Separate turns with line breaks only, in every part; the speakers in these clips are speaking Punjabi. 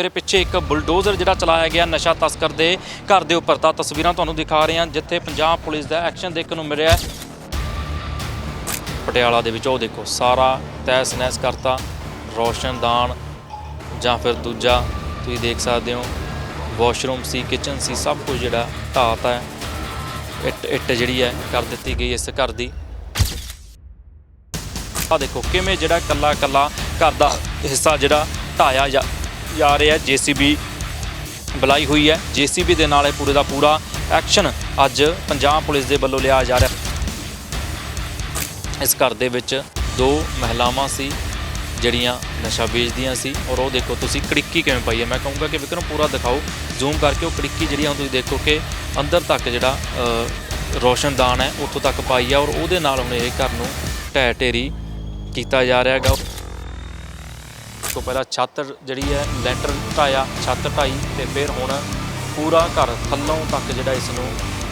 ਮੇਰੇ ਪਿੱਛੇ ਇੱਕ ਬੁਲਡੋਜ਼ਰ ਜਿਹੜਾ ਚਲਾਇਆ ਗਿਆ ਨਸ਼ਾ ਤਸਕਰ ਦੇ ਘਰ ਦੇ ਉੱਪਰ। ਤਾਂ ਤਸਵੀਰਾਂ ਤੁਹਾਨੂੰ ਦਿਖਾ ਰਹੇ ਹਾਂ, ਜਿੱਥੇ ਪੰਜਾਬ ਪੁਲਿਸ ਦਾ ਐਕਸ਼ਨ ਦੇਖਣ ਨੂੰ ਮਿਲਿਆ ਪਟਿਆਲਾ ਦੇ ਵਿੱਚ ਉਹ ਦੇਖੋ, ਸਾਰਾ ਤਹਿਸ ਨਹਿਸ ਕਰਤਾ ਰੋਸ਼ਨਦਾਨ ਜਾਂ ਫਿਰ ਦੂਜਾ, ਤੁਸੀਂ ਦੇਖ ਸਕਦੇ ਹੋ, ਵਾਸ਼ਰੂਮ ਸੀ, ਕਿਚਨ ਸੀ, ਸਭ ਕੁਝ ਜਿਹੜਾ ਢਾਤਾ ਹੈ। ਇੱਟ ਇੱਟ ਜਿਹੜੀ ਹੈ, ਕਰ ਦਿੱਤੀ ਗਈ ਇਸ ਘਰ ਦੀ। ਆ ਦੇਖੋ, ਕਿਵੇਂ ਜਿਹੜਾ ਕੱਲਾ ਕੱਲਾ ਘਰ ਦਾ ਹਿੱਸਾ ਜਿਹੜਾ ਢਾਇਆ ਜਾ ਜਾ ਰਿਹਾ ਜੀਸੀਬੀ ਬੁਲਾਈ ਹੋਈ ਹੈ। ਜੀਸੀਬੀ ਦੇ ਨਾਲ ਇਹ ਪੂਰੇ ਦਾ ਪੂਰਾ ਐਕਸ਼ਨ ਅੱਜ ਪੰਜਾਬ ਪੁਲਿਸ ਦੇ ਵੱਲੋਂ ਲਿਆ ਜਾ ਰਿਹਾ ਇਸ ਘਰ ਦੇ ਵਿੱਚ ਦੋ ਮਹਿਲਾਵਾਂ ਸੀ ਜਿਹੜੀਆਂ ਨਸ਼ਾ ਵੇਚਦੀਆਂ ਸੀ ਔਰ ਉਹ ਦੇਖੋ ਤੁਸੀਂ ਕੜਿੱਕੀ ਕਿਵੇਂ ਪਾਈ ਹੈ। ਮੈਂ ਕਹੂੰਗਾ ਕਿ ਵਿਕਰਮ ਪੂਰਾ ਦਿਖਾਓ ਜ਼ੂਮ ਕਰਕੇ ਉਹ ਕੜਿੱਕੀ ਜਿਹੜੀ ਆ ਤੁਸੀਂ ਦੇਖੋ ਕਿ ਅੰਦਰ ਤੱਕ ਜਿਹੜਾ ਅ, ਰੋਸ਼ਨਦਾਨ ਹੈ ਉੱਥੋਂ ਤੱਕ ਪਾਈ ਹੈ ਔਰ ਉਹਦੇ ਨਾਲ ਹੁਣ ਇਹ ਘਰ ਨੂੰ ਢਹਿ ਢੇਰੀ ਕੀਤਾ ਜਾ ਰਿਹਾ ਹੈਗਾ। ਤੋਂ ਪਹਿਲਾਂ ਛੱਤ ਜਿਹੜੀ ਹੈ, ਲੈਂਟਰ ਢਾਇਆ, ਛੱਤ ਢਾਈ ਤੇ ਫਿਰ ਹੁਣ ਪੂਰਾ ਘਰ ਥੱਲੋਂ ਤੱਕ ਜਿਹੜਾ ਇਸ ਨੂੰ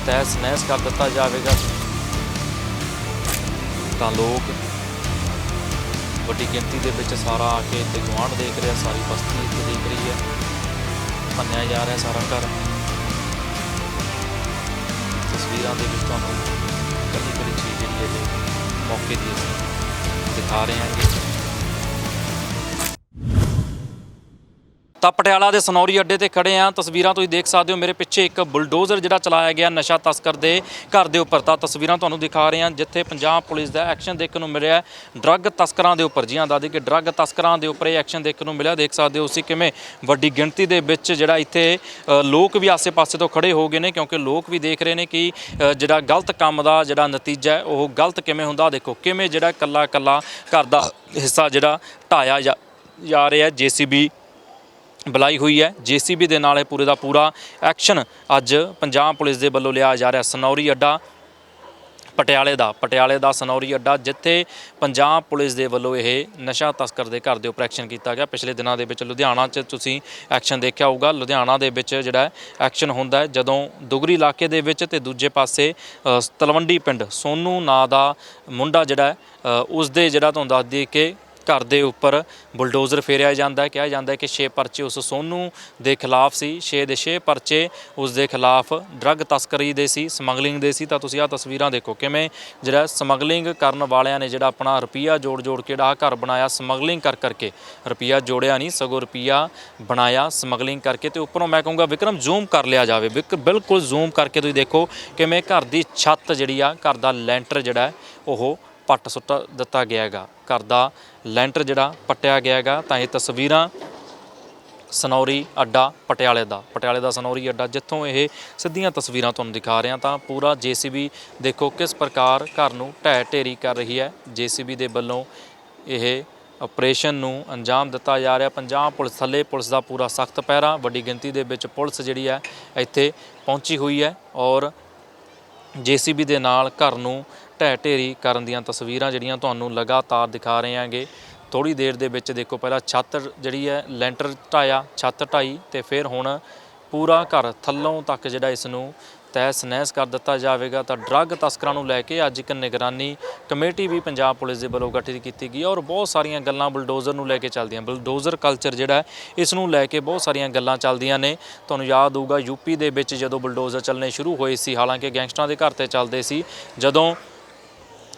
ਤਹਿਸ ਨਹਿਸ ਕਰ ਦਿੱਤਾ ਜਾਵੇਗਾ। ਤਾਂ ਲੋਕ ਵੱਡੀ ਗਿਣਤੀ ਦੇ ਵਿੱਚ ਸਾਰਾ ਆ ਕੇ ਤੇ ਗੁਆਂਢ ਦੇਖ ਰਿਹਾ, ਸਾਰੀ ਬਸਤੀ ਇੱਥੇ ਦੇਖ ਰਹੀ ਹੈ। ਮੰਨਿਆ ਜਾ ਰਿਹਾ ਸਾਰਾ ਘਰ। ਤਸਵੀਰਾਂ ਦੇ ਵਿੱਚ ਤੁਹਾਨੂੰ ਕੱਲੀ ਕੱਲੀ ਚੀਜ਼ ਜਿਹੜੀ ਹੈ, ਮੌਕੇ ਦੀ ਅਸੀਂ ਦਿਖਾ ਰਹੇ ਹਾਂ ਜੀ ਤਾਂ ਪਟਿਆਲਾ ਦੇ ਸਨੌਰੀ ਅੱਡੇ ਤੇ ਖੜੇ ਆ। ਤਸਵੀਰਾਂ ਤੁਸੀਂ ਦੇਖ ਸਕਦੇ ਹੋ। ਮੇਰੇ ਪਿੱਛੇ ਇੱਕ ਬੁਲਡੋਜ਼ਰ ਜਿਹੜਾ ਚਲਾਇਆ ਗਿਆ ਨਸ਼ਾ ਤਸਕਰ ਦੇ ਘਰ ਦੇ ਉੱਪਰ। ਤਾਂ ਤਸਵੀਰਾਂ ਤੁਹਾਨੂੰ ਦਿਖਾ ਰਹੇ ਹਾਂ ਜਿੱਥੇ ਪੰਜਾਬ ਪੁਲਿਸ ਦਾ ਐਕਸ਼ਨ ਦੇਖਣ ਨੂੰ ਮਿਲਿਆ। ਡਰੱਗ ਤਸਕਰਾਂ ਦੇ ਉੱਪਰ। ਜੀ ਹਾਂ ਦਾਦੀ ਕਿ ਡਰੱਗ ਤਸਕਰਾਂ ਦੇ ਉੱਪਰ ਇਹ ਐਕਸ਼ਨ ਦੇਖਣ ਨੂੰ ਮਿਲਿਆ। ਦੇਖ ਸਕਦੇ ਹੋ ਤੁਸੀਂ ਕਿਵੇਂ ਵੱਡੀ ਗਿਣਤੀ ਦੇ ਵਿੱਚ ਜਿਹੜਾ ਇੱਥੇ ਲੋਕ ਵੀ ਆਸੇ-ਪਾਸੇ ਤੋਂ ਖੜੇ ਹੋ ਗਏ ਨੇ, ਕਿਉਂਕਿ ਲੋਕ ਵੀ ਦੇਖ ਰਹੇ ਨੇ ਕਿ ਜਿਹੜਾ ਗਲਤ ਕੰਮ ਦਾ ਜਿਹੜਾ ਨਤੀਜਾ ਉਹ ਗਲਤ ਕਿਵੇਂ ਹੁੰਦਾ। ਦੇਖੋ, ਕਿਵੇਂ ਜਿਹੜਾ ਕੱਲਾ ਕੱਲਾ ਘਰ ਦਾ ਹਿੱਸਾ ਜਿਹੜਾ ਢਾਇਆ ਜਾ ਜਾ ਰਿਹਾ ਜੀਸੀਬੀ ਬੁਲਾਈ ਹੋਈ ਹੈ। ਜੀਸੀਬੀ ਦੇ ਨਾਲ ਇਹ ਪੂਰੇ ਦਾ ਪੂਰਾ ਐਕਸ਼ਨ ਅੱਜ ਪੰਜਾਬ ਪੁਲਿਸ ਦੇ ਵੱਲੋਂ ਲਿਆ ਜਾ ਰਿਹਾ। ਸਨੌਰੀ ਅੱਡਾ ਪਟਿਆਲੇ ਦਾ ਪਟਿਆਲੇ ਦਾ ਸਨੌਰੀ ਅੱਡਾ ਜਿੱਥੇ ਪੰਜਾਬ ਪੁਲਿਸ ਦੇ ਵੱਲੋਂ ਇਹ ਨਸ਼ਾ ਤਸਕਰ ਦੇ ਘਰ ਦੇ ਉੱਪਰ ਐਕਸ਼ਨ ਕੀਤਾ ਗਿਆ। ਪਿਛਲੇ ਦਿਨਾਂ ਦੇ ਵਿੱਚ ਲੁਧਿਆਣਾ 'ਚ ਤੁਸੀਂ ਐਕਸ਼ਨ ਦੇਖਿਆ ਹੋਊਗਾ। ਲੁਧਿਆਣਾ ਦੇ ਵਿੱਚ ਜਿਹੜਾ ਐਕਸ਼ਨ ਹੁੰਦਾ ਹੈ ਜਦੋਂ ਦੁਗਰੀ ਇਲਾਕੇ ਦੇ ਵਿੱਚ ਤੇ ਦੂਜੇ ਪਾਸੇ ਤਲਵੰਡੀ ਪਿੰਡ ਸੋਨੂ ਨਾਂ ਦਾ ਮੁੰਡਾ ਜਿਹੜਾ ਹੈ, ਉਸ ਦੇ ਜਿਹੜਾ ਤੁਹਾਨੂੰ ਦੱਸ ਦਈਏ ਕਿ ਘਰ ਦੇ ਉੱਪਰ ਬੁਲਡੋਜ਼ਰ ਫੇਰਿਆ ਜਾਂਦਾ ਹੈ। ਕਿਹਾ ਜਾਂਦਾ ਹੈ ਕਿ 6 ਪਰਚੇ ਉਸ ਸੋਨੂ ਦੇ ਖਿਲਾਫ ਸੀ 6 ਦੇ 6 ਪਰਚੇ ਉਸ ਦੇ ਖਿਲਾਫ ਡਰੱਗ ਤਸਕਰੀ ਦੇ ਸੀ, ਸਮਗਲਿੰਗ ਦੇ ਸੀ। ਤਾਂ ਤੁਸੀਂ ਆਹ ਤਸਵੀਰਾਂ ਦੇਖੋ ਕਿਵੇਂ ਜਿਹੜਾ ਸਮਗਲਿੰਗ ਕਰਨ ਵਾਲਿਆਂ ਨੇ ਜਿਹੜਾ ਆਪਣਾ ਰੁਪਈਆ ਜੋੜ ਜੋੜ ਕੇ ਜਿਹੜਾ ਆਹ ਘਰ ਬਣਾਇਆ, ਸਮਗਲਿੰਗ ਕਰ ਕਰਕੇ। ਰੁਪਈਆ ਜੋੜਿਆ ਨਹੀਂ, ਸਗੋਂ ਰੁਪਈਆ ਬਣਾਇਆ, ਸਮਗਲਿੰਗ ਕਰਕੇ ਤੇ ਉੱਪਰੋਂ ਮੈਂ ਕਹੂੰਗਾ ਵਿਕਰਮ ਜ਼ੂਮ ਕਰ ਲਿਆ ਜਾਵੇ। ਵਿਕ ਬਿਲਕੁਲ ਜ਼ੂਮ ਕਰਕੇ ਤੁਸੀਂ ਦੇਖੋ ਕਿਵੇਂ ਘਰ ਦੀ ਛੱਤ ਜਿਹੜੀ ਆ, ਘਰ ਦਾ ਲੈਂਟਰ ਜਿਹੜਾ ਉਹ ਪੱਟ ਸੁੱਟ ਦਿੱਤਾ ਗਿਆ ਹੈਗਾ ਘਰ ਦਾ ਲੈਂਟਰ ਜਿਹੜਾ ਪੱਟਿਆ ਗਿਆ ਹੈਗਾ ਤਾਂ ਇਹ ਤਸਵੀਰਾਂ ਸਨੌਰੀ ਅੱਡਾ ਪਟਿਆਲੇ ਦਾ। ਪਟਿਆਲੇ ਦਾ ਸਨੌਰੀ ਅੱਡਾ, ਜਿੱਥੋਂ ਇਹ ਸਿੱਧੀਆਂ ਤਸਵੀਰਾਂ ਤੁਹਾਨੂੰ ਦਿਖਾ ਰਿਹਾ ਤਾਂ ਪੂਰਾ ਜੀਸੀਬੀ ਦੇਖੋ ਕਿਸ ਪ੍ਰਕਾਰ ਘਰ ਨੂੰ ਢਹਿ ਢੇਰੀ ਕਰ ਰਹੀ ਹੈ। ਜੀਸੀਬੀ ਦੇ ਵੱਲੋਂ ਇਹ ਆਪਰੇਸ਼ਨ ਨੂੰ ਅੰਜਾਮ ਦਿੱਤਾ ਜਾ ਰਿਹਾ। ਪੰਜਾਬ ਪੁਲਿਸ ਥੱਲੇ ਪੁਲਿਸ ਦਾ ਪੂਰਾ ਸਖਤ ਪਹਿਰਾ, ਵੱਡੀ ਗਿਣਤੀ ਦੇ ਵਿੱਚ ਪੁਲਿਸ ਜਿਹੜੀ ਹੈ ਇੱਥੇ ਪਹੁੰਚੀ ਹੋਈ ਹੈ ਔਰ ਜੀਸੀਬੀ ਦੇ ਨਾਲ ਘਰ ਨੂੰ ਢਹਿ ਢੇਰੀ ਕਰਨ ਦੀਆਂ ਤਸਵੀਰਾਂ ਜਿਹੜੀਆਂ ਤੁਹਾਨੂੰ ਲਗਾਤਾਰ ਦਿਖਾ ਰਹੇ ਹਾਂਗੇ। ਥੋੜੀ ਦੇਰ ਦੇ ਵਿੱਚ ਦੇਖੋ, ਪਹਿਲਾਂ ਛੱਤ ਜਿਹੜੀ ਹੈ, ਲੈਂਟਰ ਢਾਇਆ, ਛੱਤ ਢਾਈ ਤੇ ਫਿਰ ਹੁਣ ਪੂਰਾ ਘਰ ਥੱਲੋਂ ਤੱਕ ਜਿਹੜਾ ਇਸ ਨੂੰ ਤਹਿਸ ਨਹਿਸ ਕਰ ਦਿੱਤਾ ਜਾਵੇਗਾ। ਤਾਂ ਡਰੱਗ ਤਸਕਰਾਂ ਨੂੰ ਲੈ ਕੇ ਅੱਜ ਇੱਕ ਨਿਗਰਾਨੀ ਕਮੇਟੀ ਵੀ ਪੰਜਾਬ ਪੁਲਿਸ ਦੇ ਵੱਲੋਂ ਗਠਿਤ ਕੀਤੀ ਗਈ ਹੈ ਔਰ ਬਹੁਤ ਸਾਰੀਆਂ ਗੱਲਾਂ ਬੁਲਡੋਜ਼ਰ ਨੂੰ ਲੈ ਕੇ ਚੱਲਦੀਆਂ। ਬੁਲਡੋਜ਼ਰ ਕਲਚਰ ਜਿਹੜਾ ਇਸ ਨੂੰ ਲੈ ਕੇ ਬਹੁਤ ਸਾਰੀਆਂ ਗੱਲਾਂ ਚੱਲਦੀਆਂ ਨੇ। ਤੁਹਾਨੂੰ ਯਾਦ ਹੋਊਗਾ ਯੂਪੀ ਦੇ ਵਿੱਚ ਜਦੋਂ ਬੁਲਡੋਜ਼ਰ ਚੱਲਣੇ ਸ਼ੁਰੂ ਹੋਏ ਸੀ, ਹਾਲਾਂਕਿ ਗੈਂਗਸਟਰਾਂ ਦੇ ਘਰ ਤੇ ਚੱਲਦੇ ਸੀ, ਜਦੋਂ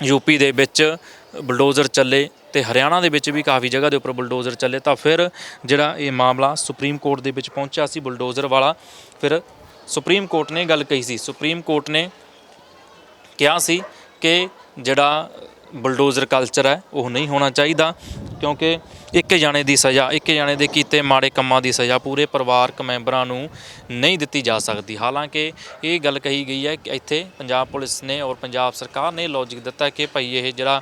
ਯੂਪੀ ਦੇ ਵਿੱਚ ਬੁਲਡੋਜ਼ਰ ਚੱਲੇ ਤੇ ਹਰਿਆਣਾ ਦੇ ਵਿੱਚ ਵੀ ਕਾਫੀ ਜਗ੍ਹਾ ਦੇ ਉੱਪਰ ਬੁਲਡੋਜ਼ਰ ਚੱਲੇ, ਤਾਂ ਫਿਰ ਜਿਹੜਾ ਇਹ ਮਾਮਲਾ ਸੁਪਰੀਮ ਕੋਰਟ ਦੇ ਵਿੱਚ ਪਹੁੰਚਿਆ ਸੀ ਬੁਲਡੋਜ਼ਰ ਵਾਲਾ, ਫਿਰ ਸੁਪਰੀਮ ਕੋਰਟ ਨੇ ਗੱਲ ਕਹੀ ਸੀ, ਸੁਪਰੀਮ ਕੋਰਟ ਨੇ ਕਿਹਾ ਸੀ ਕਿ ਜਿਹੜਾ ਬੁਲਡੋਜ਼ਰ ਕਲਚਰ ਹੈ, ਉਹ ਨਹੀਂ ਹੋਣਾ ਚਾਹੀਦਾ ਕਿਉਂਕਿ ਇੱਕ ਜਾਣੇ ਦੀ ਸਜ਼ਾ, ਇੱਕ ਜਾਣੇ ਦੇ ਕੀਤੇ ਮਾੜੇ ਕੰਮਾਂ ਦੀ ਸਜ਼ਾ ਪੂਰੇ ਪਰਿਵਾਰਕ ਮੈਂਬਰਾਂ ਨੂੰ ਨਹੀਂ ਦਿੱਤੀ ਜਾ ਸਕਦੀ। ਹਾਲਾਂਕਿ ਇਹ ਗੱਲ ਕਹੀ ਗਈ ਹੈ ਕਿ ਇੱਥੇ ਪੰਜਾਬ ਪੁਲਿਸ ਨੇ ਔਰ ਪੰਜਾਬ ਸਰਕਾਰ ਨੇ ਲੌਜਿਕ ਦਿੱਤਾ ਕਿ ਭਾਈ ਇਹ ਜਿਹੜਾ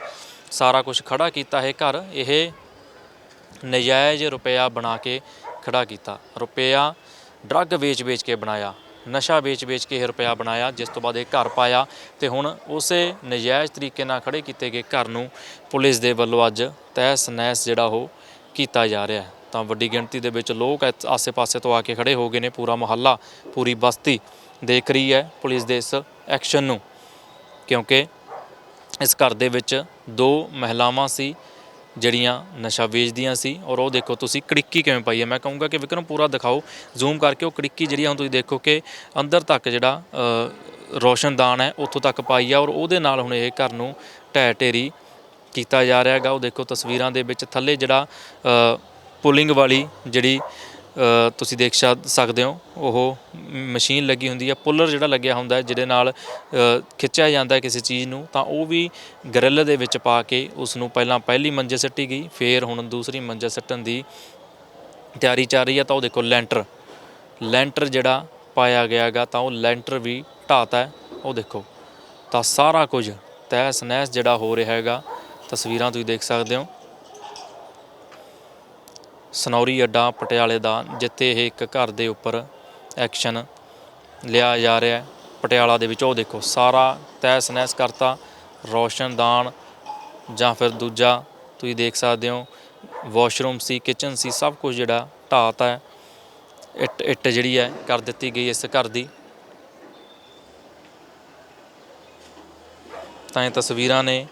ਸਾਰਾ ਕੁਝ ਖੜਾ ਕੀਤਾ ਹੈ ਘਰ, ਇਹ ਨਜਾਇਜ਼ ਰੁਪਇਆ ਬਣਾ ਕੇ ਖੜਾ ਕੀਤਾ। ਰੁਪਇਆ ਡਰੱਗ ਵੇਚ-ਵੇਚ ਕੇ ਬਣਾਇਆ। ਨਸ਼ਾ ਵੇਚ-ਵੇਚ ਕੇ ਇਹ ਰੁਪਇਆ ਬਣਾਇਆ, ਜਿਸ ਤੋਂ ਬਾਅਦ ਇਹ ਘਰ ਪਾਇਆ ਤੇ ਹੁਣ ਉਸੇ ਨਜਾਇਜ਼ ਤਰੀਕੇ ਨਾਲ ਖੜੇ ਕੀਤੇ ਗਏ ਘਰ ਨੂੰ ਪੁਲਿਸ ਦੇ ਵੱਲੋਂ ਅੱਜ ਤਹਿਸ ਨਹਿਸ ਜਿਹੜਾ ਉਹ ਕੀਤਾ ਜਾ ਰਿਹਾ ਹੈ। ਤਾਂ ਵੱਡੀ ਗਿਣਤੀ ਦੇ ਵਿੱਚ ਲੋਕ ਇੱਥ- ਆਸੇ-ਪਾਸੇ ਤੋਂ ਆ ਕੇ ਖੜੇ ਹੋ ਗਏ ਨੇ। ਪੂਰਾ ਮੁਹੱਲਾ, ਪੂਰੀ ਬਸਤੀ ਦੇਖ ਰਹੀ ਹੈ ਪੁਲਿਸ ਦੇ ਇਸ ਐਕਸ਼ਨ ਨੂੰ, ਕਿਉਂਕਿ ਇਸ ਘਰ ਦੇ ਵਿੱਚ ਦੋ ਮਹਿਲਾਵਾਂ ਸੀ ਜਿਹੜੀਆਂ ਨਸ਼ਾ ਵੇਚਦੀਆਂ ਸੀ ਔਰ ਉਹ ਦੇਖੋ ਤੁਸੀਂ ਕੜਿੱਕੀ ਕਿਵੇਂ ਪਾਈ ਹੈ। ਮੈਂ ਕਹੂੰਗਾ ਕਿ ਵਿਕਰਮ ਪੂਰਾ ਦਿਖਾਓ ਜ਼ੂਮ ਕਰਕੇ ਉਹ ਕੜਿੱਕੀ ਜਿਹੜੀ ਹੁਣ ਤੁਸੀਂ ਦੇਖੋ ਕਿ ਅੰਦਰ ਤੱਕ ਜਿਹੜਾ ਅ, ਰੋਸ਼ਨਦਾਨ ਹੈ ਉੱਥੋਂ ਤੱਕ ਪਾਈ ਆ ਔਰ ਉਹਦੇ ਨਾਲ ਹੁਣ ਇਹ ਘਰ ਨੂੰ ਢਹਿ ਢੇਰੀ ਕੀਤਾ ਜਾ ਰਿਹਾ ਹੈਗਾ। ਉਹ ਦੇਖੋ ਤਸਵੀਰਾਂ ਦੇ ਵਿੱਚ ਥੱਲੇ ਜਿਹੜਾ ਪੁਲਿੰਗ ਵਾਲੀ ਜਿਹੜੀ ਤੁਸੀਂ ਦੇਖ ਸਕਦੇ ਹੋ, ਉਹ ਮਸ਼ੀਨ ਲੱਗੀ ਹੁੰਦੀ ਹੈ ਪੁੱਲਰ ਜਿਹੜਾ ਲੱਗਿਆ ਹੁੰਦਾ, ਜਿਹਦੇ ਨਾਲ ਖਿੱਚਿਆ ਜਾਂਦਾ ਕਿਸੇ ਚੀਜ਼ ਨੂੰ, ਤਾਂ ਉਹ ਵੀ ਗਰਿੱਲ ਦੇ ਵਿੱਚ ਪਾ ਕੇ ਉਸ ਨੂੰ ਪਹਿਲਾਂ ਪਹਿਲੀ ਮੰਜ਼ਿਲ ਸੱਟੀ ਗਈ, ਫਿਰ ਹੁਣ ਦੂਸਰੀ ਮੰਜੇ ਸੱਟਣ ਦੀ ਤਿਆਰੀ ਚੱਲ ਰਹੀ ਹੈ ਤਾਂ ਉਹ ਦੇਖੋ ਲੈਂਟਰ ਲੈਂਟਰ ਜਿਹੜਾ ਪਾਇਆ ਗਿਆ ਹੈਗਾ ਤਾਂ ਉਹ ਲੈਂਟਰ ਵੀ ਢਾਤਾ ਹੈ, ਉਹ ਦੇਖੋ, ਤਾਂ ਸਾਰਾ ਕੁਝ ਤਹਿਸ ਨਹਿਸ ਜਿਹੜਾ ਹੋ ਰਿਹਾ ਹੈਗਾ, ਤਸਵੀਰਾਂ ਤੁਸੀਂ ਦੇਖ ਸਕਦੇ ਹੋ ਸਨੌਰੀ ਅੱਡਾ ਪਟਿਆਲੇ ਦਾ, ਜਿੱਥੇ ਇਹ ਇੱਕ ਘਰ ਦੇ ਉੱਪਰ ਐਕਸ਼ਨ ਲਿਆ ਜਾ ਰਿਹਾ ਪਟਿਆਲਾ ਦੇ ਵਿੱਚ ਉਹ ਦੇਖੋ, ਸਾਰਾ ਤਹਿਸ ਨਹਿਸ ਕਰਤਾ ਰੋਸ਼ਨਦਾਨ ਜਾਂ ਫਿਰ ਦੂਜਾ ਤੁਸੀਂ ਦੇਖ ਸਕਦੇ ਹੋ ਵਾਸ਼ਰੂਮ ਸੀ ਕਿਚਨ ਸੀ, ਸਭ ਕੁਝ ਜਿਹੜਾ ਢਾਤਾ ਹੈ, ਇੱਟ ਇੱਟ ਜਿਹੜੀ ਹੈ ਕਰ ਦਿੱਤੀ ਗਈ ਇਸ ਘਰ ਦੀ। ਤਾਂ ਇਹ ਤਸਵੀਰਾਂ ਨੇ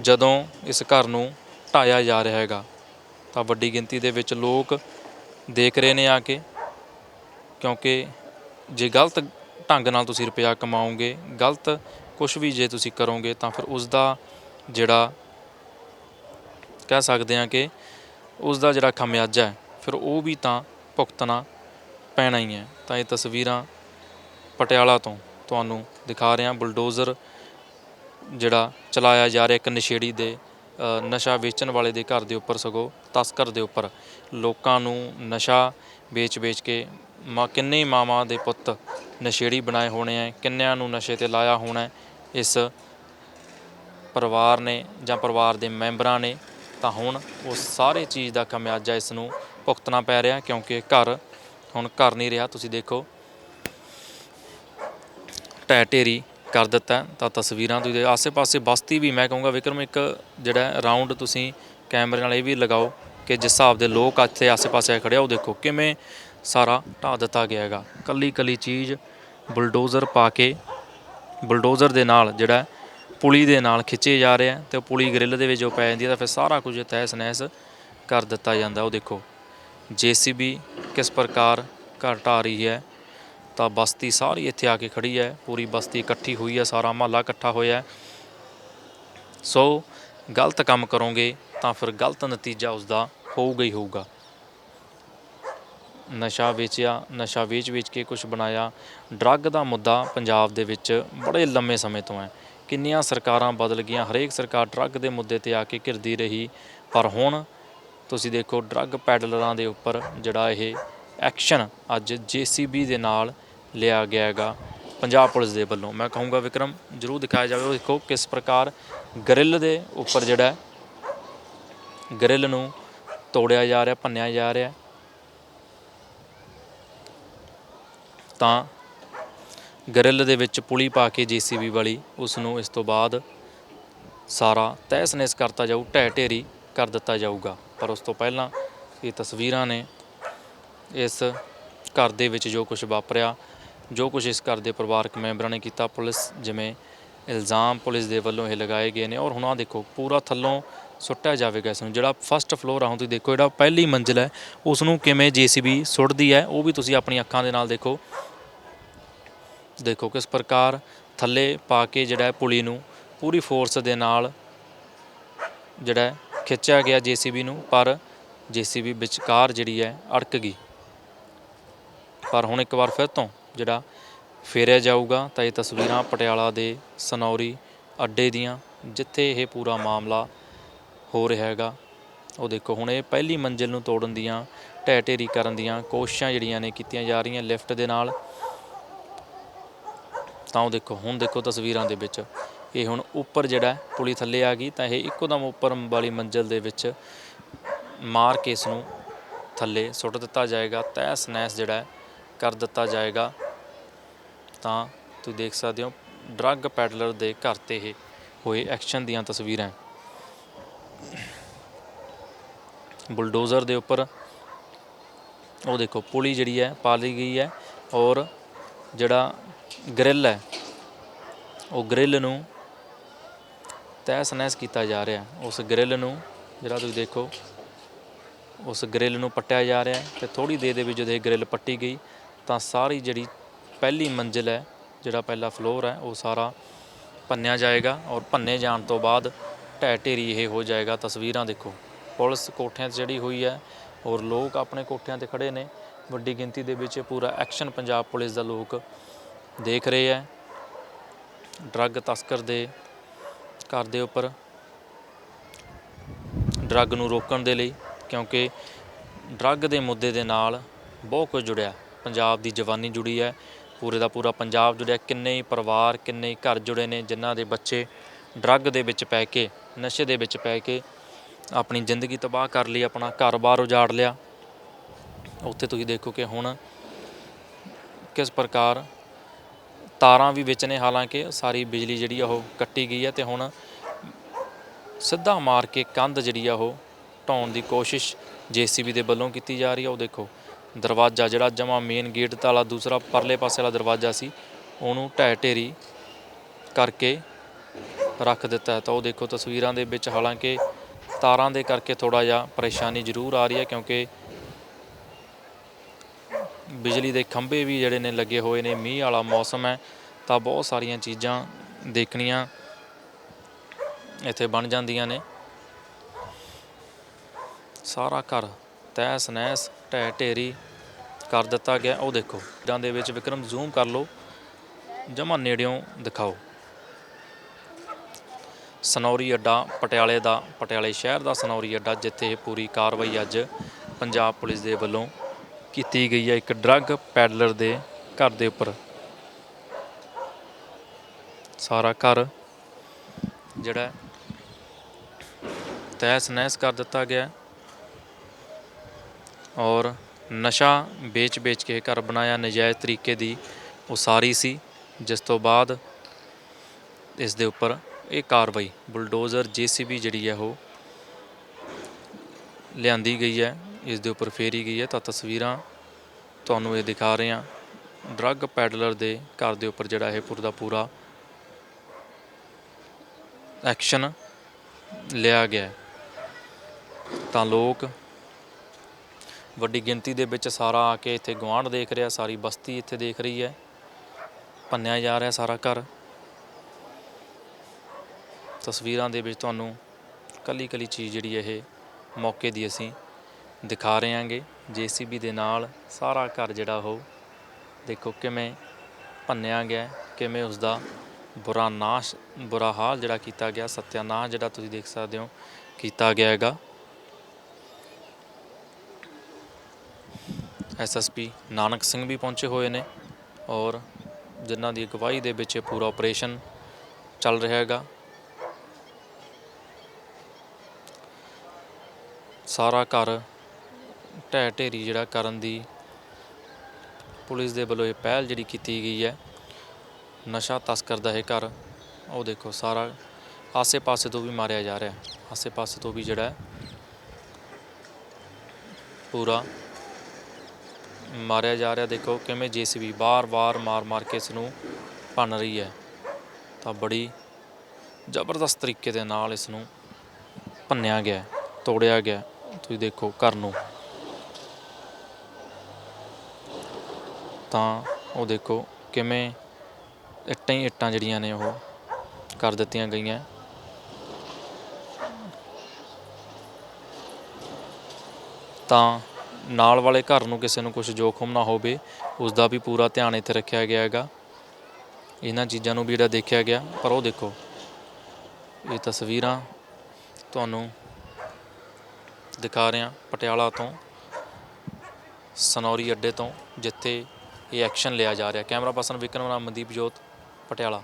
ਜਦੋਂ ਇਸ ਘਰ ਨੂੰ ਢਾਇਆ ਜਾ ਰਿਹਾ ਹੈਗਾ। ਤਾਂ ਵੱਡੀ ਗਿਣਤੀ ਦੇ ਵਿੱਚ ਲੋਕ ਦੇਖ ਰਹੇ ਨੇ ਆ ਕੇ, ਕਿਉਂਕਿ ਜੇ ਗਲਤ ਢੰਗ ਨਾਲ ਤੁਸੀਂ ਰੁਪਇਆ ਕਮਾਓਗੇ, ਗਲਤ ਕੁਝ ਵੀ ਜੇ ਤੁਸੀਂ ਕਰੋਗੇ ਤਾਂ ਫਿਰ ਉਸ ਦਾ ਜਿਹੜਾ ਕਹਿ ਸਕਦੇ ਹਾਂ ਕਿ ਉਸ ਦਾ ਜਿਹੜਾ ਖਮਿਆਜਾ ਹੈ, ਫਿਰ ਉਹ ਵੀ ਤਾਂ ਭੁਗਤਣਾ ਪੈਣਾ ਹੀ ਹੈ। ਤਾਂ ਇਹ ਤਸਵੀਰਾਂ ਪਟਿਆਲਾ ਤੋਂ ਤੁਹਾਨੂੰ ਦਿਖਾ ਰਿਹਾ, ਬੁਲਡੋਜ਼ਰ ਜਿਹੜਾ ਚਲਾਇਆ ਜਾ ਰਿਹਾ ਇੱਕ ਨਸ਼ੇੜੀ ਦੇ ਨਸ਼ਾ ਵੇਚਣ ਵਾਲੇ ਦੇ ਘਰ ਦੇ ਉੱਪਰ ਸਗੋਂ ਤਸਕਰ ਦੇ ਉੱਪਰ ਲੋਕਾਂ ਨੂੰ ਨਸ਼ਾ ਵੇਚ-ਵੇਚ ਕੇ ਮਾ, ਕਿੰਨੇ ਹੀ ਮਾਵਾਂ ਦੇ ਪੁੱਤ ਨਸ਼ੇੜੀ ਬਣਾਏ ਹੋਣੇ ਆ ਕਿੰਨਿਆਂ ਨੂੰ ਨਸ਼ੇ ਤੇ ਲਾਇਆ ਹੋਣਾ ਹੈ ਇਸ ਪਰਿਵਾਰ ਨੇ ਜਾਂ ਪਰਿਵਾਰ ਦੇ ਮੈਂਬਰਾਂ ਨੇ, ਤਾਂ ਹੁਣ ਉਸ ਸਾਰੇ ਚੀਜ਼ ਦਾ ਖਮਿਆਜਾ ਇਸ ਨੂੰ ਭੁਗਤਣਾ ਪੈ ਰਿਹਾ ਕਿਉਂਕਿ ਘਰ ਹੁਣ ਘਰ ਨਹੀਂ ਰਿਹਾ, ਤੁਸੀਂ ਦੇਖੋ। ਢਹਿ ਢੇਰੀ ਕਰ ਦਿੱਤਾ ਤਾਂ ਤਸਵੀਰਾਂ ਤੁਸੀਂ ਆਸੇ-ਪਾਸੇ ਬਸਤੀ ਵੀ ਮੈਂ ਕਹੂੰਗਾ, ਵਿਕਰਮ, ਇੱਕ ਜਿਹੜਾ ਰਾਉਂਡ ਤੁਸੀਂ ਕੈਮਰੇ ਨਾਲ ਇਹ ਵੀ ਲਗਾਓ ਕਿ ਜਿਸ ਹਿਸਾਬ ਦੇ ਲੋਕ ਇੱਥੇ ਆਸੇ-ਪਾਸੇ ਖੜੇ ਆ, ਉਹ ਦੇਖੋ ਕਿਵੇਂ ਸਾਰਾ ਢਾਹ ਦਿੱਤਾ ਗਿਆ ਹੈਗਾ। ਕੱਲੀ ਕੱਲੀ ਚੀਜ਼ ਬੁਲਡੋਜ਼ਰ ਪਾ ਕੇ, ਬੁਲਡੋਜ਼ਰ ਦੇ ਨਾਲ ਜਿਹੜਾ ਪੁਲੀ ਦੇ ਨਾਲ ਖਿੱਚੇ ਜਾ ਰਿਹਾ ਤੇ ਉਹ ਪੁਲੀ ਗ੍ਰਿਲ ਦੇ ਵਿੱਚ ਜੋ ਪੈ ਜਾਂਦੀ ਹੈ ਤਾਂ ਫਿਰ ਸਾਰਾ ਕੁਝ ਤਹਿਸ ਨਹਿਸ ਕਰ ਦਿੱਤਾ ਜਾਂਦਾ। ਉਹ ਦੇਖੋ, ਜੀਸੀਬੀ ਕਿਸ ਪ੍ਰਕਾਰ ਘਰ ਢਾਹ ਰਹੀ ਹੈ ਤਾਂ ਬਸਤੀ ਸਾਰੀ ਇੱਥੇ ਆ ਕੇ ਖੜੀ ਹੈ। ਪੂਰੀ ਬਸਤੀ ਇਕੱਠੀ ਹੋਈ ਹੈ, ਸਾਰਾ ਮਹੱਲਾ ਇਕੱਠਾ ਹੋਇਆ ਹੈ। ਸੋ ਗਲਤ ਕੰਮ ਕਰੋਗੇ ਤਾਂ ਫਿਰ ਗਲਤ ਨਤੀਜਾ ਉਸ ਦਾ ਹੋਊਗਾ ਹੀ ਹੋਊਗਾ। ਨਸ਼ਾ ਵੇਚਿਆ, ਨਸ਼ਾ ਵੇਚ-ਵੇਚ ਕੇ ਕੁਝ ਬਣਾਇਆ। ਡਰੱਗ ਦਾ ਮੁੱਦਾ ਪੰਜਾਬ ਦੇ ਵਿੱਚ ਬੜੇ ਲੰਮੇ ਸਮੇਂ ਤੋਂ ਹੈ। ਕਿੰਨੀਆਂ ਸਰਕਾਰਾਂ ਬਦਲ ਗਈਆਂ, ਹਰੇਕ ਸਰਕਾਰ ਡਰੱਗ ਦੇ ਮੁੱਦੇ ਤੇ ਆ ਕੇ ਘਿਰਦੀ ਰਹੀ। ਪਰ ਹੁਣ ਤੁਸੀਂ ਦੇਖੋ, ਡਰੱਗ ਪੈਡਲਰਾਂ ਦੇ ਉੱਪਰ ਜਿਹੜਾ ਇਹ ਐਕਸ਼ਨ ਅੱਜ ਜੀਸੀਬੀ ਦੇ ਨਾਲ ਲਿਆ ਗਿਆ ਹੈਗਾ ਪੰਜਾਬ ਪੁਲਿਸ ਦੇ ਵੱਲੋਂ। ਮੈਂ ਕਹੂੰਗਾ ਵਿਕਰਮ, ਜਰੂਰ ਦਿਖਾਇਆ ਜਾਵੇ। ਉਹ ਦੇਖੋ ਕਿਸ ਪ੍ਰਕਾਰ ਗਰਿੱਲ ਦੇ ਉੱਪਰ ਜਿਹੜਾ ਗਰਿੱਲ ਨੂੰ ਤੋੜਿਆ ਜਾ ਰਿਹਾ, ਭੰਨਿਆ ਜਾ ਰਿਹਾ ਤਾਂ ਗਰਿੱਲ ਦੇ ਵਿੱਚ ਪੁਲੀ ਪਾ ਕੇ ਜੀਸੀਬੀ ਵਾਲੀ, ਉਸ ਨੂੰ ਇਸ ਤੋਂ ਬਾਅਦ ਸਾਰਾ ਤਹਿਸ ਨਹਿਸ ਕਰਤਾ ਜਾਊ, ਢਹਿ ਢੇਰੀ ਕਰ ਦਿੱਤਾ ਜਾਊਗਾ। ਪਰ ਉਸ ਤੋਂ ਪਹਿਲਾਂ ਇਹ ਤਸਵੀਰਾਂ ਨੇ ਇਸ ਘਰ ਦੇ ਵਿੱਚ ਜੋ ਕੁਝ ਵਾਪਰਿਆ ਜੋ ਕੁਝ ਇਸ ਘਰ ਦੇ ਪਰਿਵਾਰਕ ਮੈਂਬਰਾਂ ਨੇ ਕੀਤਾ, ਪੁਲਿਸ ਜਿਵੇਂ ਇਲਜ਼ਾਮ ਪੁਲਿਸ ਦੇ ਵੱਲੋਂ ਇਹ ਲਗਾਏ ਗਏ ਨੇ ਔਰ ਹੁਣ ਆਹ ਦੇਖੋ, ਪੂਰਾ ਥੱਲੋਂ ਸੁੱਟਿਆ ਜਾਵੇਗਾ ਇਸ ਨੂੰ। ਜਿਹੜਾ ਫਸਟ ਫਲੋਰ ਆ, ਹੁਣ ਤੁਸੀਂ ਦੇਖੋ, ਜਿਹੜਾ ਪਹਿਲੀ ਮੰਜ਼ਿਲ ਹੈ ਉਸ ਨੂੰ ਕਿਵੇਂ ਜੀਸੀਬੀ ਸੁੱਟਦੀ ਹੈ, ਉਹ ਵੀ ਤੁਸੀਂ ਆਪਣੀ ਅੱਖਾਂ ਦੇ ਨਾਲ ਦੇਖੋ। ਦੇਖੋ ਕਿਸ ਪ੍ਰਕਾਰ ਥੱਲੇ ਪਾ ਕੇ ਜਿਹੜਾ ਪੁਲੀ ਨੂੰ ਪੂਰੀ ਫੋਰਸ ਦੇ ਨਾਲ ਜਿਹੜਾ ਖਿੱਚਿਆ ਗਿਆ ਜੀਸੀਬੀ ਨੂੰ, ਪਰ ਜੀਸੀਬੀ ਵਿਚਕਾਰ ਜਿਹੜੀ ਹੈ ਅੜਕ ਗਈ। ਪਰ ਹੁਣ ਇੱਕ ਵਾਰ ਫਿਰ ਤੋਂ ਜਿਹੜਾ ਫੇਰਿਆ ਜਾਊਗਾ ਤਾਂ ਇਹ ਤਸਵੀਰਾਂ ਪਟਿਆਲਾ ਦੇ ਸਨੌਰੀ ਅੱਡੇ ਦੀਆਂ, ਜਿੱਥੇ ਇਹ ਪੂਰਾ ਮਾਮਲਾ ਹੋ ਰਿਹਾ ਹੈਗਾ। ਉਹ ਦੇਖੋ, ਹੁਣ ਇਹ ਪਹਿਲੀ ਮੰਜ਼ਿਲ ਨੂੰ ਤੋੜਨ ਦੀਆਂ ਢਹਿ ਢੇਰੀ ਕਰਨ ਦੀਆਂ ਕੋਸ਼ਿਸ਼ਾਂ ਜਿਹੜੀਆਂ ਨੇ ਕੀਤੀਆਂ ਜਾ ਰਹੀਆਂ ਲਿਫਟ ਦੇ ਨਾਲ। ਤਾਂ ਉਹ ਦੇਖੋ, ਹੁਣ ਦੇਖੋ ਤਸਵੀਰਾਂ ਦੇ ਵਿੱਚ, ਇਹ ਹੁਣ ਉੱਪਰ ਜਿਹੜਾ ਪੁਲੀ ਥੱਲੇ ਆ ਗਈ, ਤਾਂ ਇਹ ਇੱਕੋ ਦਮ ਉੱਪਰ ਵਾਲੀ ਮੰਜ਼ਿਲ ਦੇ ਵਿੱਚ ਮਾਰ ਕੇ ਇਸ ਨੂੰ ਥੱਲੇ ਸੁੱਟ ਦਿੱਤਾ ਜਾਏਗਾ ਤਹਿਸ ਨਹਿਸ ਜਿਹੜਾ ਕਰ ਦਿੱਤਾ ਜਾਏਗਾ। ਤਾਂ ਤੁਸੀਂ ਦੇਖ ਸਕਦੇ ਹੋ ਡਰੱਗ ਪੈਡਲਰ ਦੇ ਘਰ ਤੇ ਇਹ ਹੋਏ ਐਕਸ਼ਨ ਦੀਆਂ ਤਸਵੀਰਾਂ। ਬੁਲਡੋਜ਼ਰ ਦੇ ਉੱਪਰ ਉਹ ਦੇਖੋ, ਪੁਲੀ ਜਿਹੜੀ ਹੈ ਪਾ ਲਈ ਗਈ ਹੈ ਔਰ ਜਿਹੜਾ ਗ੍ਰਿਲ ਹੈ, ਉਹ ਗ੍ਰਿਲ ਨੂੰ ਤਹਿਸ ਨਹਿਸ ਕੀਤਾ ਜਾ ਰਿਹਾ ਉਸ ਗ੍ਰਿਲ ਨੂੰ ਜਿਹੜਾ ਤੁਸੀਂ ਦੇਖੋ, ਉਸ ਗ੍ਰਿਲ ਨੂੰ ਪੱਟਿਆ ਜਾ ਰਿਹਾ ਹੈ ਤੇ ਥੋੜੀ ਦੇਰ ਦੇ ਵਿੱਚ ਜਦੋਂ ਇਹ ਗ੍ਰਿਲ ਪੱਟੀ ਗਈ ਤਾਂ ਸਾਰੀ ਜਿਹੜੀ ਪਹਿਲੀ ਮੰਜ਼ਿਲ ਹੈ, ਜਿਹੜਾ ਪਹਿਲਾ ਫਲੋਰ ਹੈ, ਉਹ ਸਾਰਾ ਭੰਨਿਆ ਜਾਏਗਾ ਔਰ ਭੰਨੇ ਜਾਣ ਤੋਂ ਬਾਅਦ ਢਹਿ ਢੇਰੀ ਇਹ ਹੋ ਜਾਏਗਾ। ਤਸਵੀਰਾਂ ਦੇਖੋ, ਪੁਲਿਸ ਕੋਠਿਆਂ 'ਤੇ ਚੜੀ ਹੋਈ ਹੈ ਔਰ ਲੋਕ ਆਪਣੇ ਕੋਠਿਆਂ ਤੇ ਖੜੇ ਨੇ। ਵੱਡੀ ਗਿਣਤੀ ਦੇ ਵਿੱਚ ਪੂਰਾ ਐਕਸ਼ਨ ਪੰਜਾਬ ਪੁਲਿਸ ਦਾ ਲੋਕ ਦੇਖ ਰਹੇ ਹੈ। ਡਰੱਗ ਤਸਕਰ ਦੇ ਘਰ ਦੇ ਉੱਪਰ ਡਰੱਗ ਨੂੰ ਰੋਕਣ ਦੇ ਲਈ, ਕਿਉਂਕਿ ਡਰੱਗ ਦੇ ਮੁੱਦੇ ਦੇ ਨਾਲ ਬਹੁਤ ਕੁਝ ਜੁੜਿਆ। ਪੰਜਾਬ ਦੀ ਜਵਾਨੀ ਜੁੜੀ ਹੈ। ਪੂਰੇ ਦਾ ਪੂਰਾ ਪੰਜਾਬ ਜੁੜਿਆ। ਕਿੰਨੇ ਹੀ ਪਰਿਵਾਰ, ਕਿੰਨੇ ਹੀ ਘਰ ਜੁੜੇ ਨੇ, ਜਿਨ੍ਹਾਂ ਦੇ ਬੱਚੇ ਡਰੱਗ ਦੇ ਵਿੱਚ ਪੈ ਕੇ, ਨਸ਼ੇ ਦੇ ਵਿੱਚ ਪੈ ਕੇ ਆਪਣੀ ਜ਼ਿੰਦਗੀ ਤਬਾਹ ਕਰ ਲਈ, ਆਪਣਾ ਘਰ-ਬਾਰ ਉਜਾੜ ਲਿਆ। ਉੱਥੇ ਤੁਸੀਂ ਦੇਖੋ ਕਿ ਹੁਣ ਕਿਸ ਪ੍ਰਕਾਰ ਤਾਰਾਂ ਵੀ ਵਿੱਚ ਨੇ, ਹਾਲਾਂਕਿ ਸਾਰੀ ਬਿਜਲੀ ਜਿਹੜੀ ਆ ਉਹ ਕੱਟੀ ਗਈ ਹੈ ਤੇ ਹੁਣ ਸਿੱਧਾ ਮਾਰ ਕੇ ਕੰਧ ਜਿਹੜੀ ਆ ਉਹ ਢਾਉਣ ਦੀ ਕੋਸ਼ਿਸ਼ ਜੀਸੀਬੀ ਦੇ ਵੱਲੋਂ ਕੀਤੀ ਜਾ ਰਹੀ ਆ। ਉਹ ਦੇਖੋ ਦਰਵਾਜ਼ਾ ਜਿਹੜਾ ਜਮਾ ਮੇਨ ਗੇਟ ਵਾਲਾ ਦੂਸਰਾ ਪਰਲੇ ਪਾਸੇ ਵਾਲਾ ਦਰਵਾਜ਼ਾ ਸੀ, ਉਹਨੂੰ ਢਹਿ ਢੇਰੀ ਕਰਕੇ ਰੱਖ ਦਿੱਤਾ ਤਾਂ ਉਹ ਦੇਖੋ ਤਸਵੀਰਾਂ ਦੇ ਵਿੱਚ ਹਾਲਾਂਕਿ ਤਾਰਾਂ ਦੇ ਕਰਕੇ ਥੋੜਾ ਜਿਹਾ ਪਰੇਸ਼ਾਨੀ ਜ਼ਰੂਰ ਆ ਰਹੀ ਹੈ, ਕਿਉਂਕਿ ਬਿਜਲੀ ਦੇ ਖੰਭੇ ਵੀ ਜਿਹੜੇ ਨੇ ਲੱਗੇ ਹੋਏ ਨੇ, ਮੀਂਹ ਵਾਲਾ ਮੌਸਮ ਹੈ, ਤਾਂ ਬਹੁਤ ਸਾਰੀਆਂ ਚੀਜ਼ਾਂ ਦੇਖਣੀਆਂ ਇੱਥੇ ਬਣ ਜਾਂਦੀਆਂ ਨੇ। ਸਾਰਾ ਘਰ ਤਹਿਸ ਨਹਿਸ, ਢਹਿ ਢੇਰੀ ਕਰ ਦਿੱਤਾ ਗਿਆ। ਉਹ ਦੇਖੋ ਜਾਂ ਦੇ ਵਿੱਚ ਵਿਕਰਮ ਜ਼ੂਮ ਕਰ ਲਓ, ਜਮਾ ਨੇੜਿਓਂ ਦਿਖਾਓ। ਸਨੌਰੀ ਅੱਡਾ, ਪਟਿਆਲੇ ਦਾ, ਪਟਿਆਲੇ ਸ਼ਹਿਰ ਦਾ ਸਨੌਰੀ ਅੱਡਾ, ਜਿੱਥੇ ਇਹ ਪੂਰੀ ਕਾਰਵਾਈ ਅੱਜ ਪੰਜਾਬ ਪੁਲਿਸ ਦੇ ਵੱਲੋਂ ਕੀਤੀ ਗਈ ਹੈ। ਇੱਕ ਡਰੱਗ ਪੈਡਲਰ ਦੇ ਘਰ ਦੇ ਉੱਪਰ ਸਾਰਾ ਘਰ ਜਿਹੜਾ ਹੈ ਤਹਿਸ ਨਹਿਸ ਕਰ ਦਿੱਤਾ ਗਿਆ। ਔਰ ਨਸ਼ਾ ਵੇਚ-ਵੇਚ ਕੇ ਘਰ ਬਣਾਇਆ ਨਜਾਇਜ਼ ਤਰੀਕੇ ਦੀ ਉਸਾਰੀ ਸੀ, ਜਿਸ ਤੋਂ ਬਾਅਦ ਇਸ ਦੇ ਉੱਪਰ ਇਹ ਕਾਰਵਾਈ, ਬੁਲਡੋਜ਼ਰ ਜੀਸੀਬੀ ਜਿਹੜੀ ਹੈ ਉਹ ਲਿਆਂਦੀ ਗਈ ਹੈ, ਇਸ ਦੇ ਉੱਪਰ ਫੇਰੀ ਗਈ ਹੈ। ਤਾਂ ਤਸਵੀਰਾਂ ਤੁਹਾਨੂੰ ਇਹ ਦਿਖਾ ਰਹੇ ਹਾਂ। ਡਰੱਗ ਪੈਡਲਰ ਦੇ ਘਰ ਦੇ ਉੱਪਰ ਜਿਹੜਾ ਇਹ ਪੂਰਾ ਦਾ ਪੂਰਾ ਐਕਸ਼ਨ ਲਿਆ ਗਿਆ ਤਾਂ ਲੋਕ ਵੱਡੀ ਗਿਣਤੀ ਦੇ ਵਿੱਚ ਸਾਰਾ ਆ ਕੇ ਇੱਥੇ ਗੁਆਂਢ ਦੇਖ ਰਿਹਾ, ਸਾਰੀ ਬਸਤੀ ਇੱਥੇ ਦੇਖ ਰਹੀ ਹੈ। ਭੰਨਿਆ ਜਾ ਰਿਹਾ ਸਾਰਾ ਘਰ। ਤਸਵੀਰਾਂ ਦੇ ਵਿੱਚ ਤੁਹਾਨੂੰ ਕੱਲੀ ਕੱਲੀ ਚੀਜ਼ ਜਿਹੜੀ ਇਹ ਮੌਕੇ ਦੀ ਅਸੀਂ ਦਿਖਾ ਰਹੇ ਹਾਂਗੇ। ਜੀਸੀਬੀ ਦੇ ਨਾਲ ਸਾਰਾ ਘਰ ਜਿਹੜਾ ਉਹ ਦੇਖੋ ਕਿਵੇਂ ਭੰਨਿਆ ਗਿਆ, ਕਿਵੇਂ ਉਸ ਦਾ ਬੁਰਾ ਨਾਸ਼, ਬੁਰਾ ਹਾਲ ਜਿਹੜਾ ਕੀਤਾ ਗਿਆ, ਸਤਿਆਨਾਸ਼ ਜਿਹੜਾ ਤੁਸੀਂ ਦੇਖ ਸਕਦੇ ਹੋ ਕੀਤਾ ਗਿਆ ਹੈਗਾ। ਐਸਐਸਪੀ ਨਾਨਕ ਸਿੰਘ ਵੀ ਪਹੁੰਚੇ ਹੋਏ ਨੇ ਔਰ ਜਿਨ੍ਹਾਂ ਦੀ ਅਗਵਾਈ ਦੇ ਵਿੱਚ ਇਹ ਪੂਰਾ ਆਪਰੇਸ਼ਨ ਚੱਲ ਰਿਹਾ ਹੈਗਾ। ਸਾਰਾ ਘਰ ਢਹਿ ਢੇਰੀ ਜਿਹੜਾ ਕਰਨ ਦੀ ਪੁਲਿਸ ਦੇ ਵੱਲੋਂ ਇਹ ਪਹਿਲ ਜਿਹੜੀ ਕੀਤੀ ਗਈ ਹੈ। ਨਸ਼ਾ ਤਸਕਰ ਦਾ ਇਹ ਘਰ, ਉਹ ਦੇਖੋ ਸਾਰਾ ਆਸੇ-ਪਾਸੇ ਤੋਂ ਵੀ ਮਾਰਿਆ ਜਾ ਰਿਹਾ। ਆਸੇ-ਪਾਸੇ ਤੋਂ ਵੀ ਜਿਹੜਾ ਪੂਰਾ ਮਾਰਿਆ ਜਾ ਰਿਹਾ। ਦੇਖੋ ਕਿਵੇਂ ਜੀਸੀਬੀ ਬਾਰ-ਬਾਰ ਮਾਰ-ਮਾਰ ਕੇ ਇਸ ਨੂੰ ਭੰਨ ਰਹੀ ਹੈ। ਤਾਂ ਬੜੀ ਜ਼ਬਰਦਸਤ ਤਰੀਕੇ ਦੇ ਨਾਲ ਇਸ ਨੂੰ ਭੰਨਿਆ ਗਿਆ, ਤੋੜਿਆ ਗਿਆ। ਤੁਸੀਂ ਦੇਖੋ ਘਰ ਨੂੰ। ਤਾਂ ਉਹ ਦੇਖੋ ਕਿਵੇਂ ਇੱਟਾਂ ਹੀ ਇੱਟਾਂ ਜਿਹੜੀਆਂ ਨੇ ਉਹ ਕਰ ਦਿੱਤੀਆਂ ਗਈਆਂ। ਤਾਂ ਨਾਲ ਵਾਲੇ ਘਰ ਨੂੰ ਕਿਸੇ ਨੂੰ ਕੁਝ ਜੋਖਮ ਨਾ ਹੋਵੇ ਉਸ ਦਾ ਵੀ ਪੂਰਾ ਧਿਆਨ ਇੱਥੇ ਰੱਖਿਆ ਗਿਆ ਹੈਗਾ। ਇਹਨਾਂ ਚੀਜ਼ਾਂ ਨੂੰ ਵੀ ਜਿਹੜਾ ਦੇਖਿਆ ਗਿਆ, ਪਰ ਉਹ ਦੇਖੋ, ਇਹ ਤਸਵੀਰਾਂ ਤੁਹਾਨੂੰ ਦਿਖਾ ਰਿਹਾ ਪਟਿਆਲਾ ਤੋਂ, ਸਨੌਰੀ ਅੱਡੇ ਤੋਂ, ਜਿੱਥੇ ਇਹ ਐਕਸ਼ਨ ਲਿਆ ਜਾ ਰਿਹਾ। ਕੈਮਰਾ ਪਰਸਨ ਵਿਕਰਮ ਨਾਮ ਮਨਦੀਪ ਜੋਤ, ਪਟਿਆਲਾ।